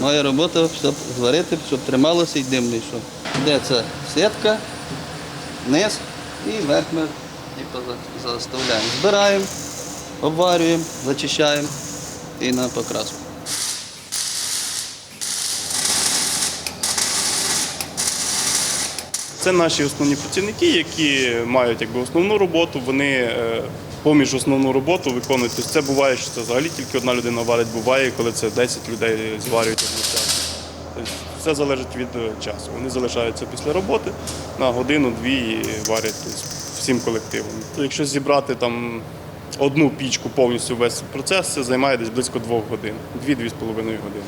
Моя робота, щоб зварити, щоб трималося і дим не. Де це сітка, низ і верх ми заставляємо. Збираємо, обварюємо, зачищаємо і на покраску. Це наші основні працівники, які мають якби основну роботу. Вони е, поміж основну роботу виконують. Тобто це буває, що це взагалі тільки одна людина варить. Буває, коли це 10 людей зварюють одночасно. Тобто все залежить від е, часу. Вони залишаються після роботи на годину-дві і варять тобто, всім колективом. Якщо зібрати там одну пічку повністю весь процес, це займає десь близько двох годин, дві-дві з половиною години.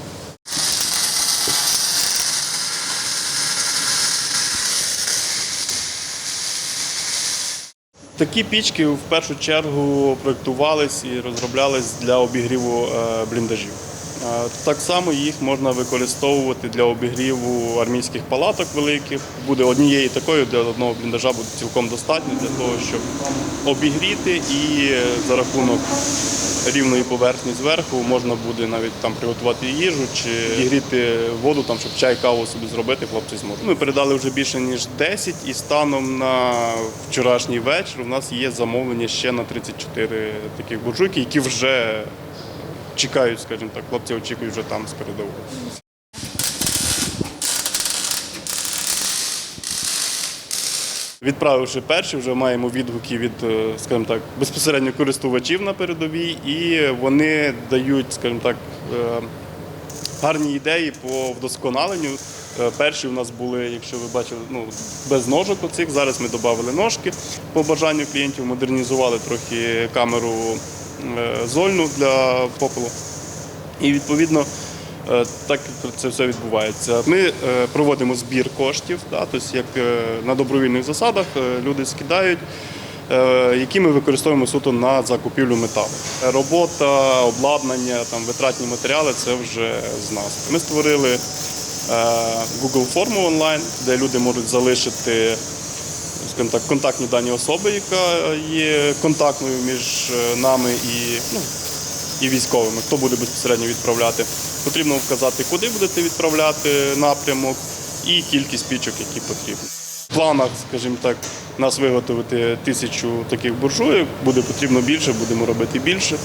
Такі пічки в першу чергу проєктувались і розроблялись для обігріву е, бліндажів. Е, Так само їх можна використовувати для обігріву армійських палаток великих. Буде однієї такої, для одного бліндажа буде цілком достатньо для того, щоб обігріти і е, за рахунок рівної поверхні зверху можна буде навіть там приготувати їжу чи гріти воду, там, щоб чай, каву собі зробити, хлопці зможуть. Ми передали вже більше ніж 10 і станом на вчорашній вечір у нас є замовлення ще на 34 таких буржуйки, які вже чекають, скажімо так, хлопці очікують вже там з передової. Відправивши перші, вже маємо відгуки від, е, скажімо так, безпосередньо користувачів на передовій, і вони дають, скажімо так, е, гарні ідеї по вдосконаленню. Е, Перші у нас були, якщо ви бачили, ну, без ножок оцих. Зараз ми додали ножки по бажанню клієнтів, модернізували трохи камеру зольну для попелу. І відповідно так це все відбувається. Ми е, проводимо збір коштів, да, тобто як е, на добровільних засадах е, люди скидають, е, які ми використовуємо суто на закупівлю металу. Робота, обладнання, там, витратні матеріали це вже з нас. Ми створили е, Google форму онлайн, де люди можуть залишити скажімо так, контактні дані особи, яка є контактною між е, нами і, ну, і військовими, хто буде безпосередньо відправляти. Потрібно вказати, куди будете відправляти напрямок і кількість пічок, які потрібні. В планах, скажімо так, нас виготовити тисячу таких буржуйок, буде потрібно більше, будемо робити більше.